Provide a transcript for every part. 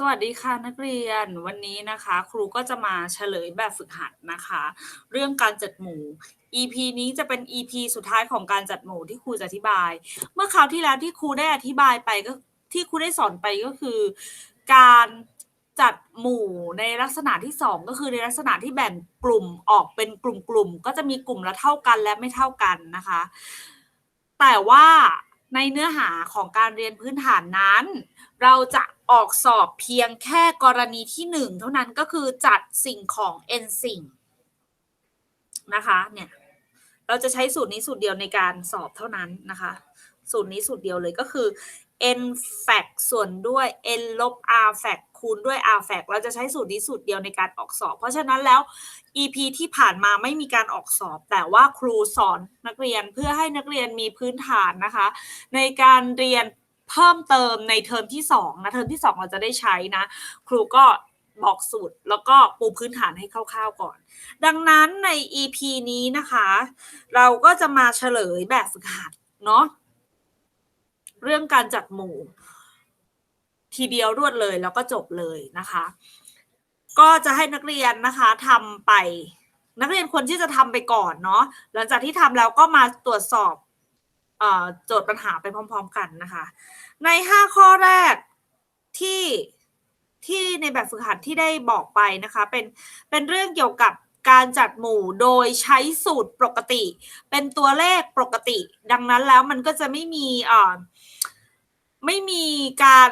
สวัสดีค่ะนักเรียนวันนี้นะคะ ครูก็จะมาเฉลยแบบฝึกหัดนะคะ เรื่องการจัดหมู่ EP นี้จะเป็น EP สุดท้ายของการจัดหมู่ที่ครูจะอธิบาย เมื่อคราวที่แล้วที่ครูได้อธิบายไปก็ที่ครูได้สอนไปก็คือ การจัดหมู่ในลักษณะที่สองก็คือในลักษณะที่แบ่งกลุ่มออกเป็นกลุ่มๆก็จะมีกลุ่มละเท่ากันและไม่เท่ากันนะคะ แต่ว่าในเนื้อหาของการเรียนพื้นฐานนั้น เราจะ ออกสอบเพียงแค่กรณีที่หนึ่งเท่านั้นก็คือจัดสิ่งของ n สิ่งนะคะเนี่ยเราจะใช้สูตรนี้สูตรเดียวในการสอบเท่านั้นนะคะ สูตรนี้สูตรเดียวเลยก็คือ n fact ส่วนด้วย n ลบ r fact คูณด้วย r fact เราจะใช้สูตรนี้สูตรเดียวในการออกสอบ เพราะฉะนั้นแล้ว EP ที่ผ่านมาไม่มีการออกสอบ แต่ว่าครูสอนนักเรียนเพื่อให้นักเรียนมีพื้นฐานนะคะ ในการเรียน เพิ่มเติมในเทอมที่2นะเทอมที่ 2 เราจะได้ใช้นะ ครูก็บอกสูตรแล้วก็ปูพื้นฐานให้คร่าวๆก่อน ดังนั้นใน EP นี้นะคะ เราก็จะมาเฉลยแบบฝึกหัดเนาะเรื่องการจัดหมู่ ทีเดียวรวดเลยแล้วก็จบเลยนะคะ ก็จะให้นักเรียนนะคะทำไป นักเรียนควรที่จะทำไปก่อนเนาะหลังจากที่ทำแล้วก็มาตรวจสอบ โจทย์ปัญหาไปพร้อม ๆ กันนะคะ ใน 5 ข้อแรกที่ที่ในแบบฝึกหัดที่ได้บอกไปนะคะ เป็นเป็นเรื่องเกี่ยวกับการจัดหมู่โดยใช้สูตรปกติ เป็นตัวเลขปกติ ดังนั้นแล้วมันก็จะไม่มีอ่อไม่มีการ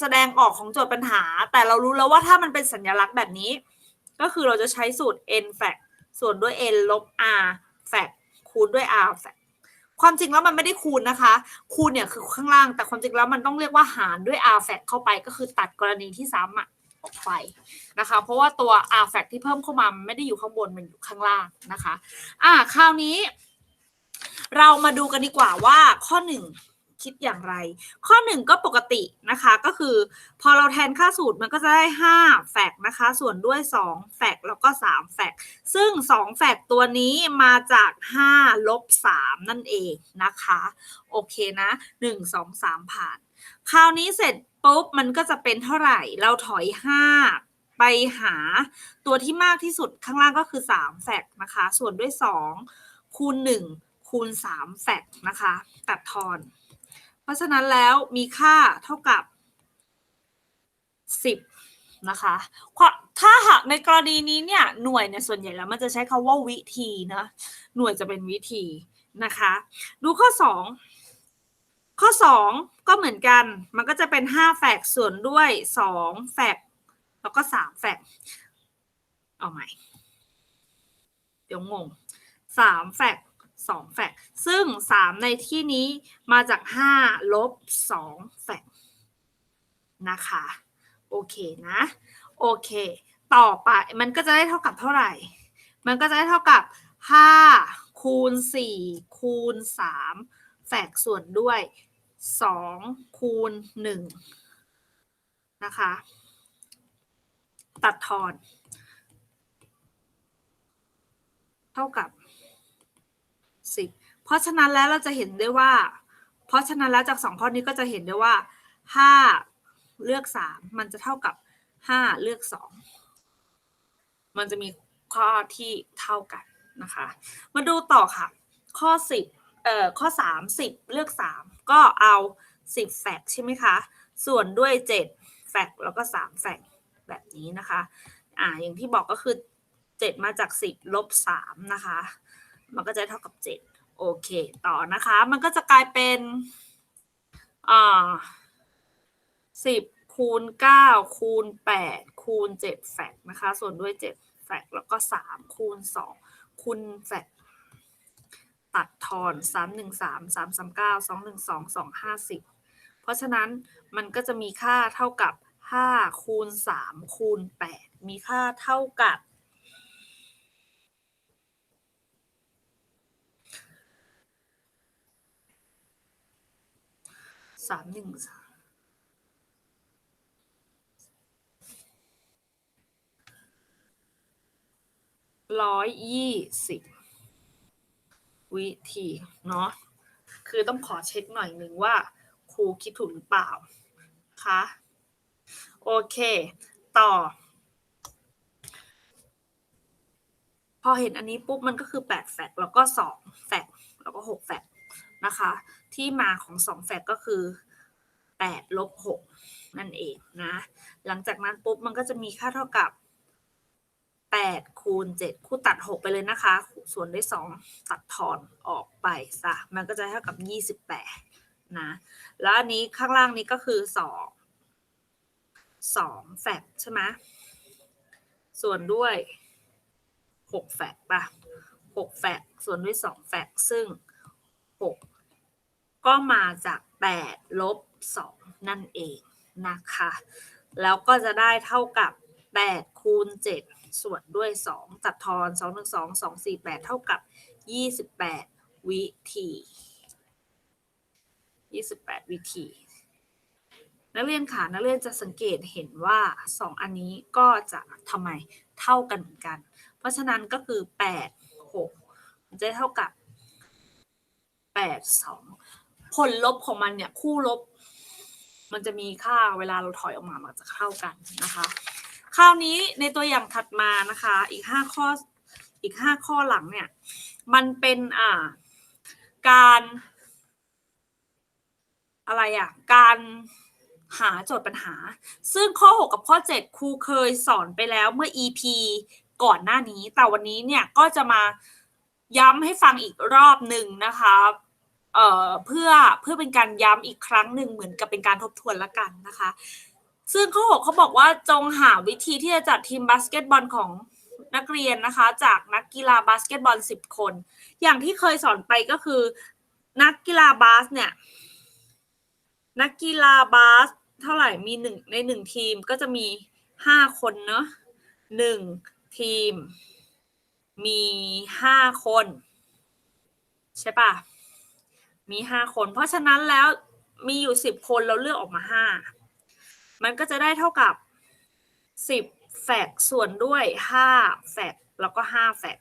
แสดงออกของโจทย์ปัญหา แต่เรารู้แล้วว่าถ้ามันเป็นสัญลักษณ์แบบนี้ ก็คือเราจะใช้สูตร n fact ส่วนด้วย n ลบ r fact คูณด้วย r fact ความจริงแล้วมันไม่ได้คูณนะคะ คูณเนี่ยคือข้างล่าง แต่ความจริงแล้วมันต้องเรียกว่าหารด้วย r f a c เข้าไปก็คือตัดกรณีที่ซ้ำอะออกไปนะคะ เพราะว่าตัว r f a c ที่เพิ่มเข้ามาไม่ได้อยู่ข้างบนมันอยู่ข้างล่างนะคะ อ่าคราวนี้ เรามาดูกันดีกว่าว่าข้อหนึ่ง คิดอย่างไร ข้อหนึ่งก็ปกตินะคะก็คือ พอเราแทนค่าสูตรมันก็จะได้ 5 แฟกนะคะ ส่วนด้วย 2 แฟกแล้วก็ 3 แฟกซึ่ง 2 แฟกตัวนี้มาจาก 5 ลบ 3 นั่นเองนะคะ โอเคนะ 1 2 3 ผ่าน คราวนี้เสร็จปุ๊บ มันก็จะเป็นเท่าไหร่ เราถอย 5ไปหาตัวที่มากที่สุดข้างล่างก็คือ 3 แฟกนะคะ ส่วนด้วย 2 คูณ 1 คูณ 3 แฟกนะคะ ตัดทอน เพราะฉะนั้นแล้วมีค่าเท่ากับ 10 นะคะถ้าหากในกรณีนี้เนี่ยหน่วยเนี่ยส่วนใหญ่แล้วมันจะใช้คาว่าวิธีนะ หน่วยจะเป็นวิธีนะคะ ดูข้อ 2 ข้อ 2 ก็เหมือนกัน มันก็จะเป็น 5 แฟกส่วนด้วย 2 แฟกแล้วก็ 3 แฟกเอาใหม่ เดี๋ยวงง 3 แฟก 2 แฟกซึ่ง 3 ในที่นี้มาจาก 5 ลบ 2 แฟกนะคะ โอเคนะ โอเค ต่อไปมันก็จะได้เท่ากับเท่าไหร่ มันก็จะได้เท่ากับ 5 คูณ 4 คูณ 3 แฟกส่วนด้วย 2 คูณ 1 นะคะ ตัดทอน เท่ากับ เพราะฉะนั้นแล้วเราจะเห็นได้ว่า เพราะฉะนั้นแล้วจาก 2 ข้อนี้ก็จะเห็นได้ว่า 5 เลือก 3 มันจะเท่ากับ 5 เลือก 2 มันจะมีข้อที่เท่ากันนะคะ มาดูต่อค่ะ ข้อ 10เอ่อข้อ 3 10 เลือก 3 ก็เอา 10 แฟกใช่ไหมคะ ส่วนด้วย 7 แฟกแล้วก็ 3 แฟกแบบนี้นะคะอ่าอย่างที่บอกก็คือ 7 มาจาก 10 ลบ 3 นะคะ มันก็จะเท่ากับ 7 โอเค ต่อนะคะ มันก็จะกลายเป็นอ่า10คูณ9คูณ8คูณ7แฟกนะคะ ส่วนด้วย7แฟกแล้วก็3คูณ2คูณแฟกตัดทอน3 1 3 3 3 9 2 1 2 250เพราะฉะนั้นมันก็จะมีค่าเท่ากับ5คูณ3คูณ8มีค่าเท่ากับ สามหนึ่งสามร้อยยี่สิบวิธีเนาะคือต้องขอเช็คหน่อยหนึ่งว่า ครูคิดถูกหรือเปล่าคะโอเค ต่อ พอเห็นอันนี้ปุ๊บมันก็คือ 8 แฟกแล้วก็ 2 แฟกแล้วก็ 6 แฟก นะคะ ที่มาของ2แฟกต์ก็คือ8ลบ6นั่นเองนะ หลังจากนั้นปุ๊บมันก็จะมีค่าเท่ากับ8คูณ7คูณตัด 6 ไปเลยนะคะ ส่วนด้วย 2 ตัดทอนออกไปซะมันก็จะเท่ากับ 28 นะ แล้วอันนี้ข้างล่างนี้ก็คือ 2 2 แฟกต์ใช่ไหมส่วนด้วย 6 แฟกต์ป่ะ6 แฟกต์ส่วนด้วย 2 แฟกต์ซึ่ง 6 ก็มาจาก 8 ลบ 2 นั่นเองนะคะ แล้วก็จะได้เท่ากับ 8 คูณ 7 ส่วนด้วย 2 ตัดทอน 2 1 2 2 4 8 เท่ากับ 28 วิธี 28 วิธี นักเรียนค่ะ นักเรียนจะสังเกตเห็นว่า 2 อันนี้ก็จะทำไมเท่ากันเหมือนกัน เพราะฉะนั้นก็คือ 8 6มันจะเท่ากับ 8 2 ผลลบของมันเนี่ยคู่ลบ มันจะมีค่าเวลาเราถอยออกมามันจะเข้ากันนะคะ คราวนี้ในตัวอย่างถัดมานะคะ อีก5ข้ออีก5ข้อหลังเนี่ย มันเป็นอ่า การอะไรอะ การหาโจทย์ปัญหา ซึ่งข้อ 6 กับข้อ 7 ครูเคยสอนไปแล้วเมื่อ EP ก่อนหน้านี้ แต่วันนี้เนี่ยก็จะมาย้ำให้ฟังอีกรอบหนึ่งนะคะ เอ่อเพื่อเพื่อเป็นการย้ำอีกครั้งหนึ่งเหมือนกับเป็นการทบทวนละกันนะคะ ซึ่งข้อ6เขาบอกว่าจงหาวิธีที่จะจัดทีมบาสเกตบอลของนักเรียนนะคะ จากนักกีฬาบาสเกตบอล 10 คน อย่างที่เคยสอนไปก็คือ นักกีฬาบาสเนี่ยนักกีฬาบาสเท่าไหร่มีหนึ่งในหนึ่งทีมก็จะมีห้าคนเนาะหนึ่งทีม มีห้าคน ใช่ปะ มีห้าคน เพราะฉะนั้นแล้วมีอยู่สิบคนเราเลือกออกมาห้ามันก็จะได้เท่ากับสิบแฟกส่วนด้วยห้าแฟกแล้วก็ห้าแฟก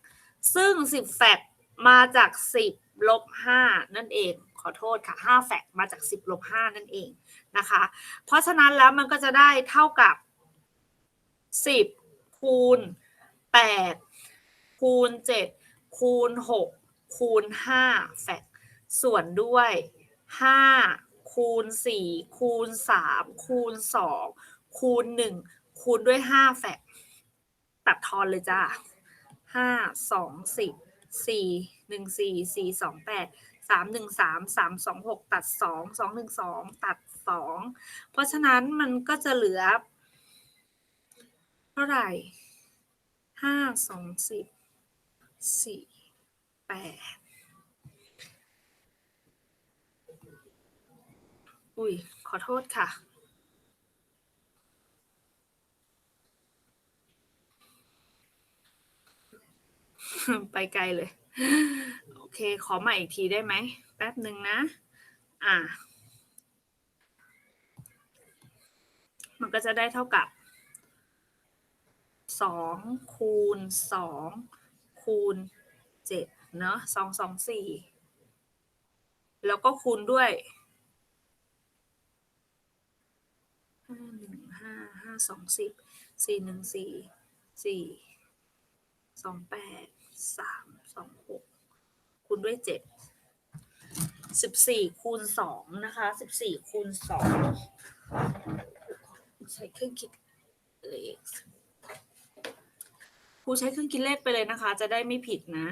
ซึ่งสิบแฟกมาจากสิบลบห้านั่นเองขอโทษค่ะ5แฟกมาจาก10ลบ5นั่นเองนะคะ เพราะฉะนั้นแล้วมันก็จะได้เท่ากับ10คูณ8คูณ7คูณ6คูณ5แฟก ส่วนด้วย 5 คูณ 4 คูณ 3 คูณ 2 คูณ 1 คูณด้วย 5แฝกตัดทอนเลยจ้า 5 2 10 4 1 4 4 2 8 3 1 3 3 2 6 ตัด 2 2 1 2 ตัด 2 เพราะฉะนั้นมันก็จะเหลือ เท่าไหร่ 5 2 10 4 8 อุ้ย ขอโทษค่ะ ไปไกลเลย โอเค ขอใหม่อีกทีได้ไหม แป๊บหนึ่งนะ อ่า มันก็จะได้เท่ากับสองคูณสองคูณเจ็ดเนอะสองสองสี่แล้วก็คูณด้วย ห้าหนึ่งห้าห้าสองสิบสี่หนึ่งสี่สี่สองแปดสามสองหกคูณด้วยเจ็ดสิบสี่คูณสองนะคะสิบสี่คูณสองใช้เครื่องคิดเลขครูใช้เครื่องคิดเลขไปเลยนะคะ จะได้ไม่ผิดนะ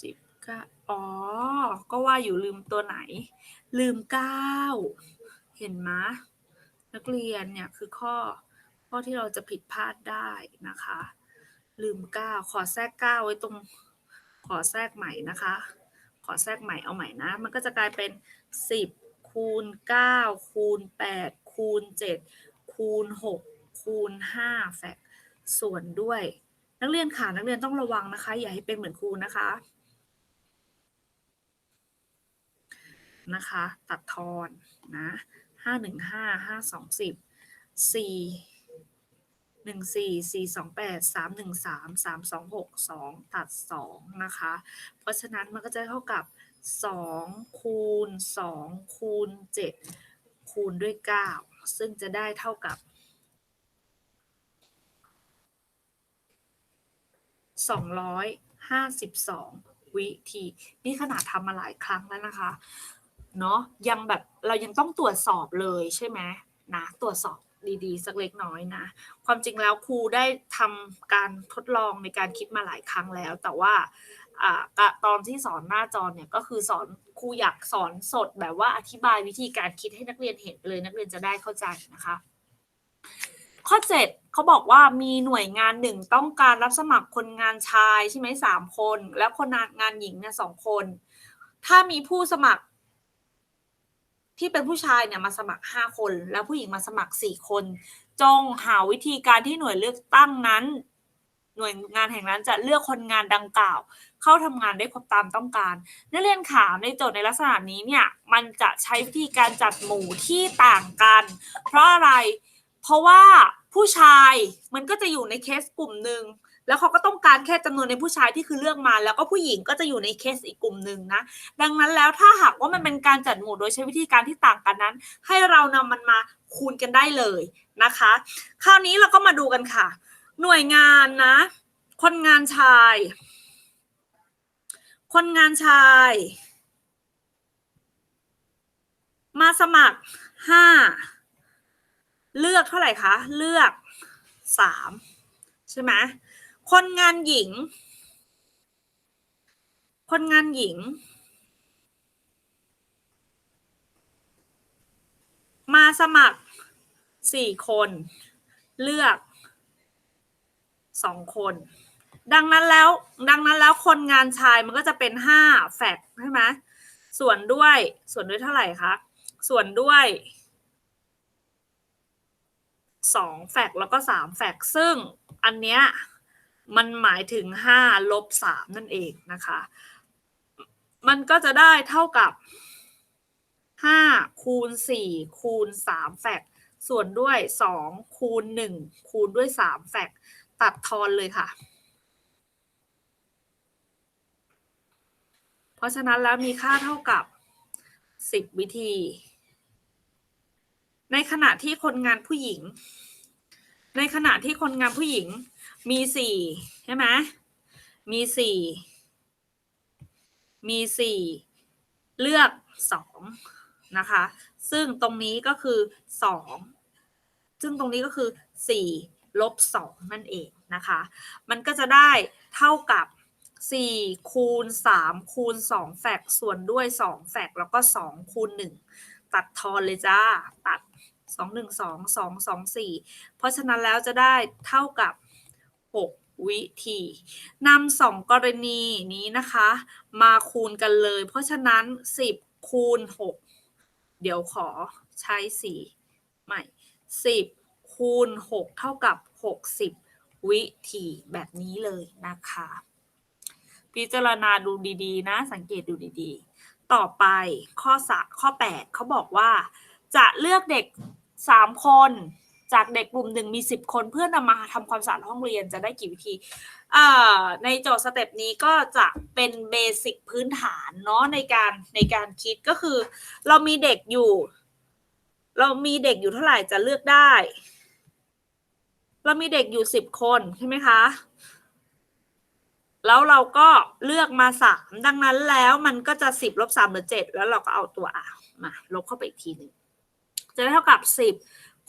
สิบเก้าอ๋อ ก็ว่าอยู่ลืมตัวไหน ลืมเก้าเห็นไหมนักเรียนเนี่ยคือข้อข้อที่เราจะผิดพลาดได้นะคะ ลืมเก้าขอแทรกเก้าไว้ตรงขอแทรกใหม่นะคะ ขอแทรกใหม่เอาใหม่นะ มันก็จะกลายเป็นสิบคูณเก้าคูณแปดคูณเจ็ดคูณหกคูณห้าแฟกส่วนด้วย นักเรียนค่ะนักเรียนต้องระวังนะคะ อย่าให้เป็นเหมือนครูนะคะ นะคะ ตัดทอนนะห้าหนึ่งห้าห้าสองสิบสี่หนึ่งสี่สี่สองแปดสามหนึ่งสามสามสองหกสองตัดสองนะคะ เพราะฉะนั้นมันก็จะเท่ากับสองคูณสองคูณเจ็ดคูณด้วยเก้าซึ่งจะได้เท่ากับสองร้อยห้าสิบสองวิธี นี่ขนาดทำมาหลายครั้งแล้วนะคะ เนาะยังแบบเรายังต้องตรวจสอบเลยใช่ไหมนะตรวจสอบดีๆ สักเล็กน้อยนะ ความจริงแล้วครูได้ทำการทดลองในการคิดมาหลายครั้งแล้ว แต่ว่าอ่าตอนที่สอนหน้าจอเนี่ยก็คือสอนครูอยากสอนสดแบบว่าอธิบายวิธีการคิดให้นักเรียนเห็นไปเลยนักเรียนจะได้เข้าใจนะคะ ข้อ7เขาบอกว่ามีหน่วยงานหนึ่งต้องการรับสมัครคนงานชายใช่ไหมสามคน แล้วคนงานหญิงเนี่ยสองคน ถ้ามีผู้สมัคร ที่เป็นผู้ชายเนี่ยมาสมัคร 5 คน แล้วผู้หญิงมาสมัคร 4 คน จงหาวิธีการที่หน่วยเลือกตั้งนั้น หน่วยงานแห่งนั้นจะเลือกคนงานดังกล่าว เข้าทำงานได้ครบตามต้องการ นักเรียนขาในโจทย์ในลักษณะนี้เนี่ยมันจะใช้วิธีการจัดหมู่ที่ต่างกัน เพราะอะไร เพราะว่าผู้ชายมันก็จะอยู่ในเคสกลุ่มหนึ่ง แล้วเขาก็ต้องการแค่จำนวนในผู้ชายที่คือเลือกมา แล้วก็ผู้หญิงก็จะอยู่ในเคสอีกกลุ่มหนึ่งนะ ดังนั้นแล้วถ้าหากว่ามันเป็นการจัดหมู่โดยใช้วิธีการที่ต่างกันนั้น ให้เรานำมันมาคูณกันได้เลยนะคะ คราวนี้เราก็มาดูกันค่ะ หน่วยงานนะ คนงานชาย คนงานชาย มาสมัครห้าเลือกเท่าไหร่คะ เลือกสามใช่ไหม คนงานหญิง คนงานหญิง มาสมัครสี่คน เลือกสองคน ดังนั้นแล้ว ดังนั้นแล้วคนงานชายมันก็จะเป็นห้าแฟกใช่ไหมส่วนด้วยส่วนด้วยเท่าไหร่คะ ส่วนด้วยสองแฟกแล้วก็สามแฟกซึ่งอันเนี้ย มันหมายถึงห้าลบสามนั่นเองนะคะ มันก็จะได้เท่ากับห้าคูณสี่คูณสามแฟกส่วนด้วยสองคูณหนึ่งคูณด้วยสามแฟกตัดทอนเลยค่ะ เพราะฉะนั้นแล้วมีค่าเท่ากับสิบวิธี ในขณะที่คนงานผู้หญิง ในขณะที่คนงานผู้หญิง มีสี่ใช่ไหมมีสี่มีสี่เลือกสองนะคะ ซึ่งตรงนี้ก็คือสองซึ่งตรงนี้ก็คือสี่ลบสองนั่นเองนะคะ มันก็จะได้เท่ากับสี่คูณสามคูณสองแฟกส่วนด้วยสองแฟกแล้วก็สองคูณหนึ่งตัดทอนเลยจ้า ตัดสองหนึ่งสองสองสองสี่เพราะฉะนั้นแล้วจะได้เท่ากับ หกวิธีนำสองกรณีนี้นะคะ มาคูณกันเลย เพราะฉะนั้นสิบคูณหกเดี๋ยวขอใช้สีใหม่สิบคูณหกเท่ากับหกสิบวิธีแบบนี้เลยนะคะ พิจารณาดูดีๆ นะ สังเกตดูดีๆ ต่อไปข้อสข้อ 8 เขาบอกว่า จะเลือกเด็ก 3 คน จากเด็กกลุ่มหนึ่งมี 10 คนเพื่อนำมาทำความสะอาดห้องเรียนจะได้กี่วิธีในโจทย์สเต็ปนี้ก็จะเป็นเบสิกพื้นฐานเนาะในการในการคิดก็คือ เรามีเด็กอยู่ เรามีเด็กอยู่เท่าไหร่จะเลือกได้ เรามีเด็กอยู่ 10 คนใช่ไหมคะแล้วเราก็เลือกมาสามดังนั้นแล้วมันก็จะสิบลบสามเหลือเจ็ดแล้วเราก็เอาตัวอ่ามาลบเข้าไปอีกทีหนึ่งจะได้เท่ากับสิบ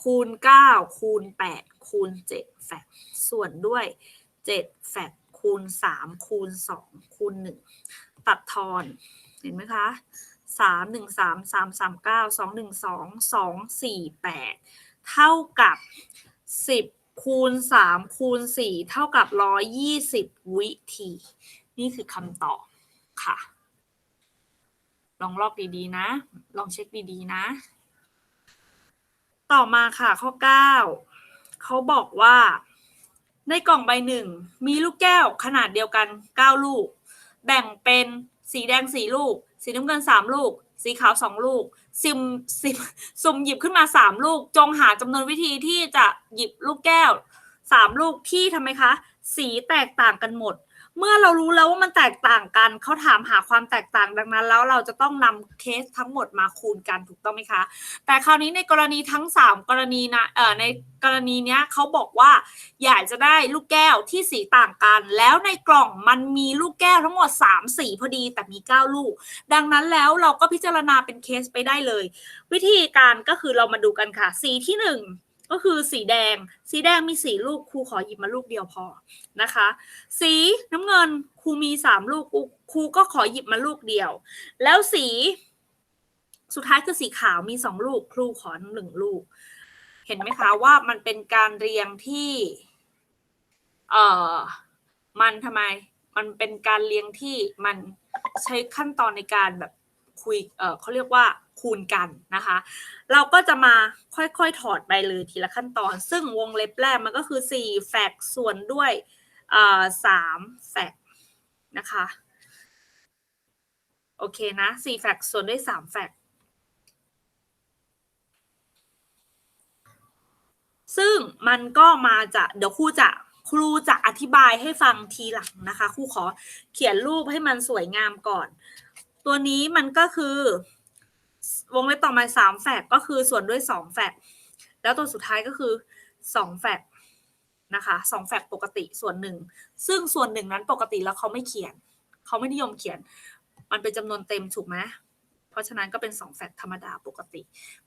คูณเก้าคูณแปดคูณเจ็ดแฟกส่วนด้วยเจ็ดแฟกคูณสามคูณสองคูณหนึ่งตัดทอน เห็นไหมคะสามหนึ่งสามสามสามเก้าสองหนึ่งสองสองสี่แปดเท่ากับสิบคูณสามคูณสี่เท่ากับร้อยยี่สิบวิธี นี่คือคำตอบค่ะ ลองลอกดีๆนะ ลองเช็คดีๆนะ ต่อมาค่ะข้อเก้าเขาบอกว่า ในกล่องใบหนึ่งมีลูกแก้วขนาดเดียวกันเก้าลูก แบ่งเป็นสีแดงสี่ลูก สีน้ำเงินสามลูก สีขาวสองลูกซิมซิมสุ่มหยิบขึ้นมาสามลูก จงหาจำนวนวิธีที่จะหยิบลูกแก้วสามลูกที่ทำไมคะ สีแตกต่างกันหมด เมื่อเรารู้แล้วว่ามันแตกต่างกันเขาถามหาความแตกต่างดังนั้น แล้วเราจะต้องนำเคสทั้งหมดมาคูณกันถูกต้องไหมคะ แต่คราวนี้ในกรณีทั้ง 3 กรณีนะเอ่อในกรณีเนี้ยเขาบอกว่า อยากจะได้ลูกแก้วที่สีต่างกัน แล้วในกล่องมันมีลูกแก้วทั้งหมด 3 สีพอดีแต่มี 9 ลูก ดังนั้นแล้วเราก็พิจารณาเป็นเคสไปได้เลย วิธีการก็คือเรามาดูกันค่ะ สีที่ 1 ก็คือสีแดง สีแดงมีสีลูกครูขอหยิบมาลูกเดียวพอนะคะ สีน้ำเงินครูมี3ลูกครูก็ขอหยิบมาลูกเดียว แล้วสีสุดท้ายคือสีขาวมีสองลูก ครูขอหนึ่งลูก เห็นไหมคะว่ามันเป็นการเรียงที่ เอ่อ มันทำไม มันเป็นการเรียงที่มันใช้ขั้นตอนในการแบบคุย เออเขาเรียกว่า คูณกันนะคะ เราก็จะมาค่อยๆถอดไปเลยทีละขั้นตอน ซึ่งวงเล็บแรกมันก็คือ 4 แฟกส่วนด้วยเอ่อ3แฟกนะคะ โอเคนะ4แฟกส่วนด้วย3แฟกซึ่งมันก็มาจากเดี๋ยวครูจะครูจะอธิบายให้ฟังทีหลังนะคะครูขอเขียนรูปให้มันสวยงามก่อน ตัวนี้มันก็คือ วงเล็บต่อมาสามแฟกก็คือส่วนด้วยสองแฟกแล้วตัวสุดท้ายก็คือสองแฟกนะคะสองแฟกปกติส่วนหนึ่ง ซึ่งส่วนหนึ่งนั้นปกติแล้วเขาไม่เขียน เขาไม่นิยมเขียน มันเป็นจำนวนเต็มถูกไหมเพราะฉะนั้นก็เป็นสองแฟกธรรมดาปกติ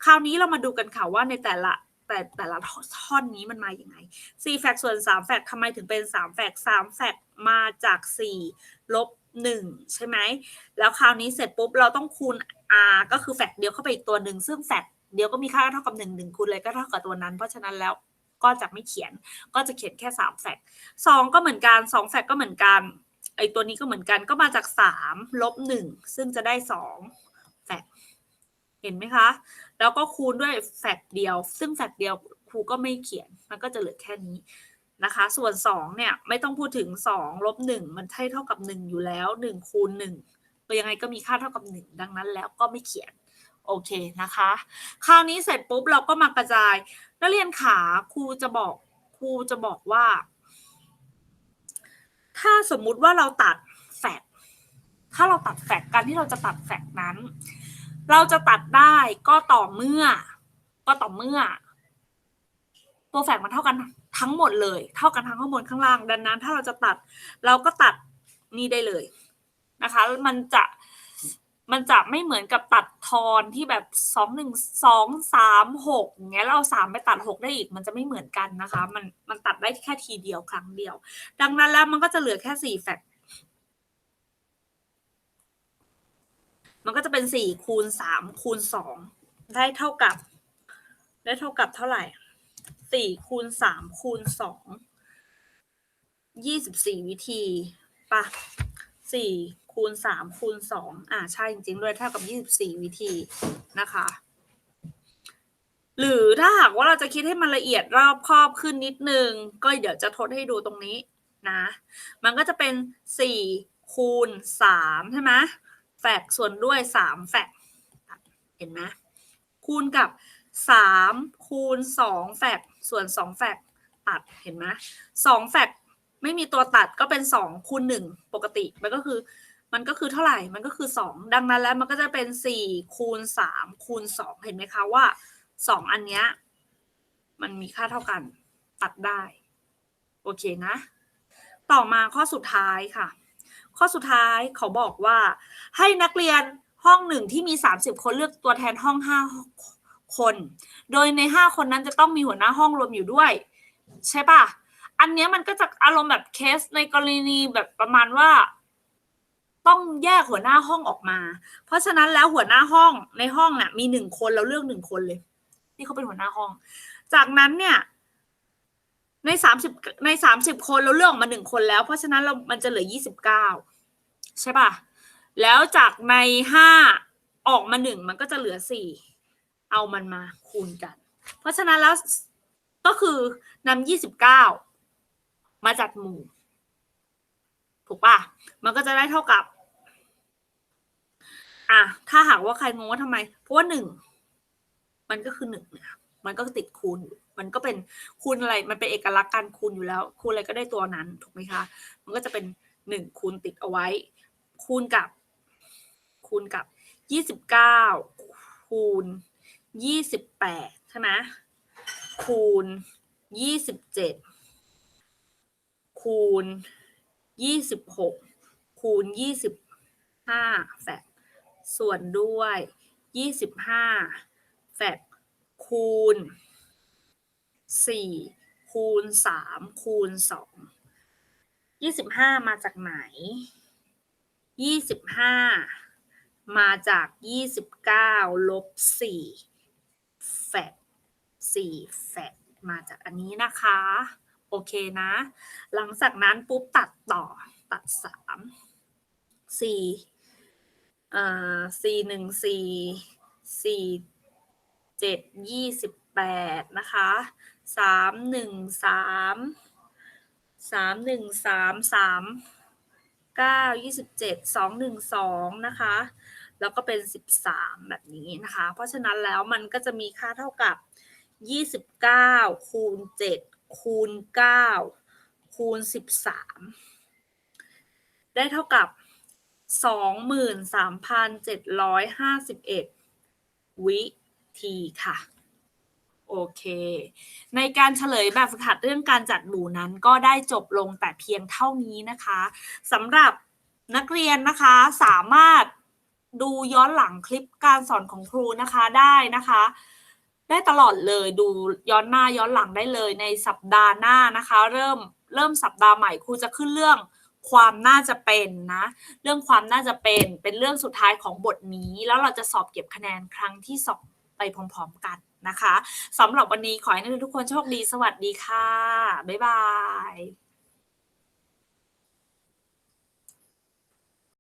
คราวนี้เรามาดูกันค่ะว่าในแต่ละแต่แต่ละท่อนนี้มันมาอย่างไง4แฟกส่วน3แฟกทำไมถึงเป็น3แฟก3แฟกมาจาก 4 ลบ 1 ใช่ไหม แล้วคราวนี้เสร็จปุ๊บเราต้องคูณ r ก็คือแฟกเดียวเข้าไปอีกตัวหนึ่ง ซึ่งแฟกเดียวก็มีค่าเท่ากับ 1 1คูณเลยก็เท่ากับตัวนั้น เพราะฉะนั้นแล้วก็จะไม่เขียน ก็จะเขียนแค่3แฟก2ก็เหมือนกัน2แฟกก็เหมือนกัน ไอตัวนี้ก็เหมือนกัน ก็มาจาก 3 ลบ 1 ซึ่งจะได้ 2 แฟกเห็นไหมคะ แล้วก็คูณด้วยแฟกเดียว ซึ่งแฟกเดียวครูก็ไม่เขียน มันก็จะเหลือแค่นี้ นะคะ ส่วน 2 เนี่ย ไม่ต้องพูดถึง 2 ลบ 1 มันให้เท่ากับ 1 อยู่แล้ว 1 คูณ1ตัวยังไงก็มีค่าเท่ากับ 1 ดังนั้นแล้วก็ไม่เขียน โอเคนะคะ คราวนี้เสร็จปุ๊บเราก็มากระจาย นักเรียนขาครูจะบอกครูจะบอกว่า ถ้าสมมุติว่าเราตัดแฟกถ้าเราตัดแฟกการที่เราจะตัดแฟกนั้น เราจะตัดได้ก็ต่อเมื่อ ก็ต่อเมื่อตัวแฝกมันเท่ากัน ทั้งหมดเลย เท่ากันทั้งข้างบนข้างล่าง ดังนั้นถ้าเราจะตัด เราก็ตัดนี่ได้เลยนะคะ มันจะมันจะไม่เหมือนกับตัดทอนที่แบบสองหนึ่งสองสามหกอย่างเงี้ยเราเอาสามไปตัดหกได้อีก มันจะไม่เหมือนกันนะคะ มันมันตัดได้แค่ทีเดียวครั้งเดียว ดังนั้นแล้วมันก็จะเหลือแค่สี่แฟกมันก็จะเป็นสี่คูณสามคูณสองได้เท่ากับ ได้เท่ากับเท่าไหร่ สี่คูณสามคูณสองยี่สิบสี่วิธีปะสี่คูณสามคูณสองอ่าใช่จริงๆด้วยเท่ากับยี่สิบสี่วิธีนะคะ หรือถ้าหากว่าเราจะคิดให้มันละเอียดรอบครอบขึ้นนิดนึง ก็เดี๋ยวจะทดให้ดูตรงนี้นะ มันก็จะเป็นสี่คูณสามใช่ไหมแฟกส่วนด้วยสามแฟกเห็นไหมคูณกับ สามคูณสองแฟกส่วนสองแฟกตัดเห็นไหมสองแฟกไม่มีตัวตัดก็เป็นสองคูณหนึ่งปกติมันก็คือมันก็คือเท่าไหร่มันก็คือสองดังนั้นแล้วมันก็จะเป็นสี่คูณสามคูณสองเห็นไหมคะว่าสองอันเนี้ยมันมีค่าเท่ากันตัดได้ โอเคนะ ต่อมาข้อสุดท้ายค่ะ ข้อสุดท้ายเขาบอกว่าให้นักเรียนห้องหนึ่งที่มี 30 คนเลือกตัวแทนห้อง 5 คน โดยใน 5 คนนั้นจะต้องมีหัวหน้าห้องรวมอยู่ด้วย ใช่ปะอันเนี้ยมันก็จะอารมณ์แบบเคสในกรณีแบบประมาณว่า ต้องแยกหัวหน้าห้องออกมา เพราะฉะนั้นแล้วหัวหน้าห้องในห้องน่ะ มีหนึ่งคนเราเลือกหนึ่งคนเลย ที่เขาเป็นหัวหน้าห้อง จากนั้นเนี่ยในสามสิบในสามสิบคนเราเลือกออกมาหนึ่งคนแล้ว เพราะฉะนั้นเรา มันจะเหลือยี่สิบเก้าใช่ป่ะ แล้วจากในห้าออกมาหนึ่งมันก็จะเหลือสี่ เอามันมาคูณกัน เพราะฉะนั้นแล้วก็คือนำยี่สิบเก้ามาจัดหมู่ ถูกปะมันก็จะได้เท่ากับ อะ ถ้าหากว่าใครงงว่าทำไม เพราะว่าหนึ่ง มันก็คือหนึ่งเนี่ยมันก็ติดคูณ มันก็เป็นคูณอะไร มันเป็นเอกลักษณ์การคูณอยู่แล้ว คูณอะไรก็ได้ตัวนั้น ถูกไหมคะ มันก็จะเป็นหนึ่งคูณติดเอาไว้ คูณกับ คูณกับยี่สิบเก้าคูณ ยี่สิบแปดใช่ไหมคูณยี่สิบเจ็ดคูณยี่สิบหกคูณยี่สิบห้าแฟกส่วนด้วยยี่สิบห้าแฟกคูณสี่คูณสามคูณสองยี่สิบห้ามาจากไหนยี่สิบห้ามาจากยี่สิบเก้าลบสี่ แฟกสี่แฟกมาจากอันนี้นะคะ โอเคนะ หลังจากนั้นปุ๊บตัดต่อตัดสามสี่เอ่อสี่หนึ่งสี่สี่เจ็ดยี่สิบแปดนะคะสามหนึ่งสามสามหนึ่งสามสามเก้ายี่สิบเจ็ดสองหนึ่งสองนะคะ แล้วก็เป็นสิบสามแบบนี้นะคะ เพราะฉะนั้นแล้วมันก็จะมีค่าเท่ากับยี่สิบเก้าคูณเจ็ดคูณเก้าคูณสิบสามได้เท่ากับสองหมื่นสามพันเจ็ดร้อยห้าสิบเอ็ดวิธีค่ะโอเค ในการเฉลยแบบฝึกหัดเรื่องการจัดหมู่นั้นก็ได้จบลงแต่เพียงเท่านี้นะคะสำหรับนักเรียนนะคะสามารถ ดูย้อนหลังคลิปการสอนของครูนะคะได้นะคะ ได้ตลอดเลยดูย้อนหน้าย้อนหลังได้เลยในสัปดาห์หน้านะคะ เริ่มเริ่มสัปดาห์ใหม่ครูจะขึ้นเรื่องความน่าจะเป็นนะ เรื่องความน่าจะเป็นเป็นเรื่องสุดท้ายของบทนี้ แล้วเราจะสอบเก็บคะแนนครั้งที่สองไปพร้อมๆกันนะคะสำหรับวันนี้ขอให้นักเรียนทุกคนโชคดีสวัสดีค่ะ บ๊ายบาย